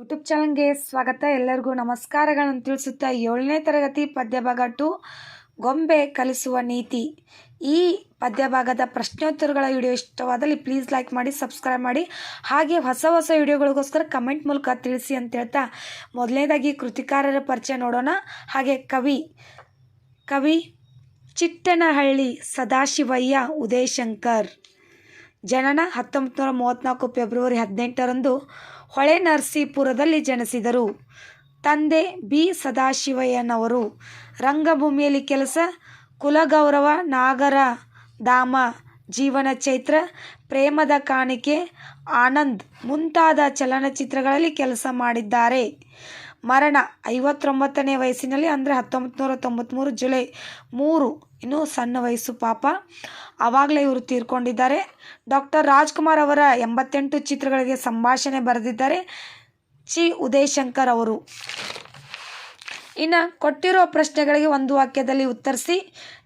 YouTube ಚಾನಲ್ಗೆ ಸ್ವಾಗತ. ಎಲ್ಲರಿಗೂ ನಮಸ್ಕಾರಗಳನ್ನು ತಿಳಿಸುತ್ತಾ ಏಳನೇ ತರಗತಿ ಪದ್ಯಭಾಗ ಟು, ಗೊಂಬೆ ಕಲಿಸುವ ನೀತಿ. ಈ ಪದ್ಯಭಾಗದ ಪ್ರಶ್ನೋತ್ತರಗಳ ವಿಡಿಯೋ ಇಷ್ಟವಾದಲ್ಲಿ ಪ್ಲೀಸ್ ಲೈಕ್ ಮಾಡಿ ಸಬ್ಸ್ಕ್ರೈಬ್ ಮಾಡಿ. ಹಾಗೆ ಹೊಸ ಹೊಸ ವಿಡಿಯೋಗಳಿಗೋಸ್ಕರ ಕಮೆಂಟ್ ಮೂಲಕ ತಿಳಿಸಿ ಅಂತ ಹೇಳ್ತಾ ಮೊದಲನೇದಾಗಿ ಕೃತಿಕಾರರ ಪರಿಚಯ ನೋಡೋಣ. ಹಾಗೆ ಕವಿ ಕವಿ ಚಿಟ್ಟನಹಳ್ಳಿ ಸದಾಶಿವಯ್ಯ ಉದಯಶಂಕರ್. ಜನನ ಹತ್ತೊಂಬತ್ತು ನೂರ ಮೂವತ್ತ್ನಾಲ್ಕು ಫೆಬ್ರವರಿ ಹದಿನೆಂಟರಂದು ಹೊಳೆ ನರಸೀಪುರದಲ್ಲಿ ಜನಿಸಿದರು. ತಂದೆ ಬಿ. ಸದಾಶಿವಯ್ಯನವರು. ರಂಗಭೂಮಿಯಲ್ಲಿ ಕೆಲಸ, ಕುಲಗೌರವ, ನಾಗರ, ಧಾಮ, ಜೀವನ ಚೈತ್ರ, ಪ್ರೇಮದ ಕಾಣಿಕೆ, ಆನಂದ್ ಮುಂತಾದ ಚಲನಚಿತ್ರಗಳಲ್ಲಿ ಕೆಲಸ ಮಾಡಿದ್ದಾರೆ. ಮರಣ ಐವತ್ತೊಂಬತ್ತನೇ ವಯಸ್ಸಿನಲ್ಲಿ ಅಂದರೆ ಹತ್ತೊಂಬತ್ತು ನೂರ ತೊಂಬತ್ತ್ಮೂರು ಜುಲೈ ಮೂರು. ಇನ್ನೂ ಸಣ್ಣ ವಯಸ್ಸು ಪಾಪ. ಆವಾಗಲೇ ಇವರು ತೀರ್ಕೊಂಡಿದ್ದಾರೆ. ಡಾಕ್ಟರ್ ರಾಜ್ಕುಮಾರ್ ಅವರ ಎಂಬತ್ತೆಂಟು ಚಿತ್ರಗಳಿಗೆ ಸಂಭಾಷಣೆ ಬರೆದಿದ್ದಾರೆ ಚಿ ಉದಯಶಂಕರ್ ಅವರು. ಇನ್ನು ಕೊಟ್ಟಿರೋ ಪ್ರಶ್ನೆಗಳಿಗೆ ಒಂದು ವಾಕ್ಯದಲ್ಲಿ ಉತ್ತರಿಸಿ.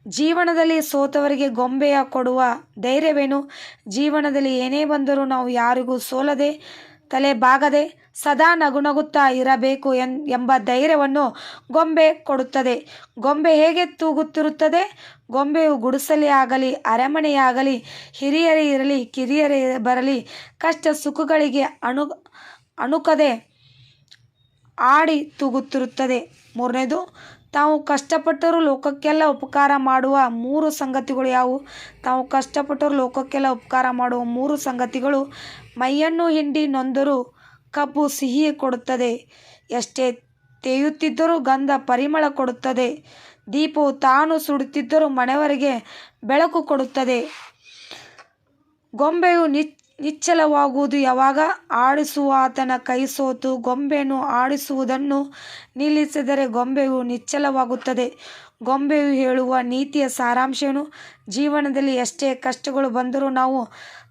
ಜೀವನದಲ್ಲಿ ಸೋತವರಿಗೆ ಗೊಂಬೆಯ ಕೊಡುವ ಧೈರ್ಯವೇನು? ಜೀವನದಲ್ಲಿ ಏನೇ ಬಂದರೂ ನಾವು ಯಾರಿಗೂ ಸೋಲದೆ ತಲೆ ಬಾಗದೆ ಸದಾ ನಗುನಗುತ್ತಾ ಇರಬೇಕು ಎನ್, ಎಂಬ ಧೈರ್ಯವನ್ನು ಗೊಂಬೆ ಕೊಡುತ್ತದೆ. ಗೊಂಬೆ ಹೇಗೆ ತೂಗುತ್ತಿರುತ್ತದೆ? ಗೊಂಬೆಯು ಗುಡಿಸಲೇ ಆಗಲಿ ಅರಮನೆಯಾಗಲಿ ಹಿರಿಯರೇ ಇರಲಿ, ಕಿರಿಯರೇ ಬರಲಿ, ಕಷ್ಟ ಸುಖಗಳಿಗೆ ಅಣು, ಅಣುಕದೆ ಆಡಿ ತೂಗುತ್ತಿರುತ್ತದೆ. ಮೂರನೇದು ತಾವು ಕಷ್ಟಪಟ್ಟರು ಲೋಕಕ್ಕೆಲ್ಲ ಉಪಕಾರ ಮಾಡುವ ಮೂರು ಸಂಗತಿಗಳು ಯಾವುವು? ತಾವು ಕಷ್ಟಪಟ್ಟರು ಲೋಕಕ್ಕೆಲ್ಲ ಉಪಕಾರ ಮಾಡುವ ಮೂರು ಸಂಗತಿಗಳು. ಮೈಯನ್ನು ಹಿಂಡಿ ನೊಂದರು ಕಬ್ಬು ಸಿಹಿ ಕೊಡುತ್ತದೆ. ಎಷ್ಟೇ ತೇಯುತ್ತಿದ್ದರೂ ಗಂಧ ಪರಿಮಳ ಕೊಡುತ್ತದೆ. ದೀಪವು ತಾನು ಸುಡುತ್ತಿದ್ದರೂ ಮನೆಯವರಿಗೆ ಬೆಳಕು ಕೊಡುತ್ತದೆ. ಗೊಂಬೆಯು ನಿಚ್ ನಿಚ್ಚಳವಾಗುವುದು. ಯಾವಾಗ ಆಡಿಸುವಾತನ ಕೈ ಸೋತು ಗೊಂಬೆಯನ್ನು ಆಡಿಸುವುದನ್ನು ನಿಲ್ಲಿಸಿದರೆ ಗೊಂಬೆಯು ನಿಚ್ಚಲವಾಗುತ್ತದೆ ಗೊಂಬೆಯು ಹೇಳುವ ನೀತಿಯ ಸಾರಾಂಶವನ್ನು ಜೀವನದಲ್ಲಿ ಎಷ್ಟೇ ಕಷ್ಟಗಳು ಬಂದರೂ ನಾವು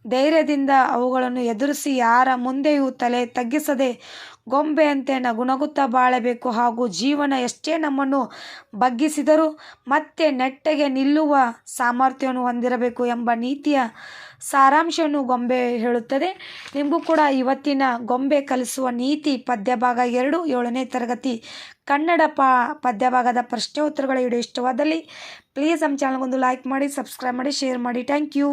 ಧೈರ್ಯದಿಂದ ಅವುಗಳನ್ನು ಎದುರಿಸಿ ಯಾರ ಮುಂದೆಯೂ ತಲೆ ತಗ್ಗಿಸದೆ ಗೊಂಬೆಯಂತೆ ನಗುನಗುತ್ತಾ ಬಾಳಬೇಕು. ಹಾಗೂ ಜೀವನ ಎಷ್ಟೇ ನಮ್ಮನ್ನು ಬಗ್ಗಿಸಿದರೂ ಮತ್ತೆ ನೆಟ್ಟಗೆ ನಿಲ್ಲುವ ಸಾಮರ್ಥ್ಯವನ್ನು ಹೊಂದಿರಬೇಕು ಎಂಬ ನೀತಿಯ ಸಾರಾಂಶವನ್ನು ಗೊಂಬೆ ಹೇಳುತ್ತದೆ. ನಿಮಗೂ ಕೂಡ ಇವತ್ತಿನ ಗೊಂಬೆ ಕಲಿಸುವ ನೀತಿ ಪದ್ಯಭಾಗ ಎರಡು, ಏಳನೇ ತರಗತಿ ಕನ್ನಡ ಪ, ಪದ್ಯಭಾಗದ ಪ್ರಶ್ನೆ ಉತ್ತರಗಳ ವಿಡಿಯೋ ಇಷ್ಟವಾದಲ್ಲಿ ಪ್ಲೀಸ್ ನಮ್ಮ ಚಾನಲ್ಗೊಂದು ಲೈಕ್ ಮಾಡಿ ಸಬ್ಸ್ಕ್ರೈಬ್ ಮಾಡಿ ಶೇರ್ ಮಾಡಿ. Thank you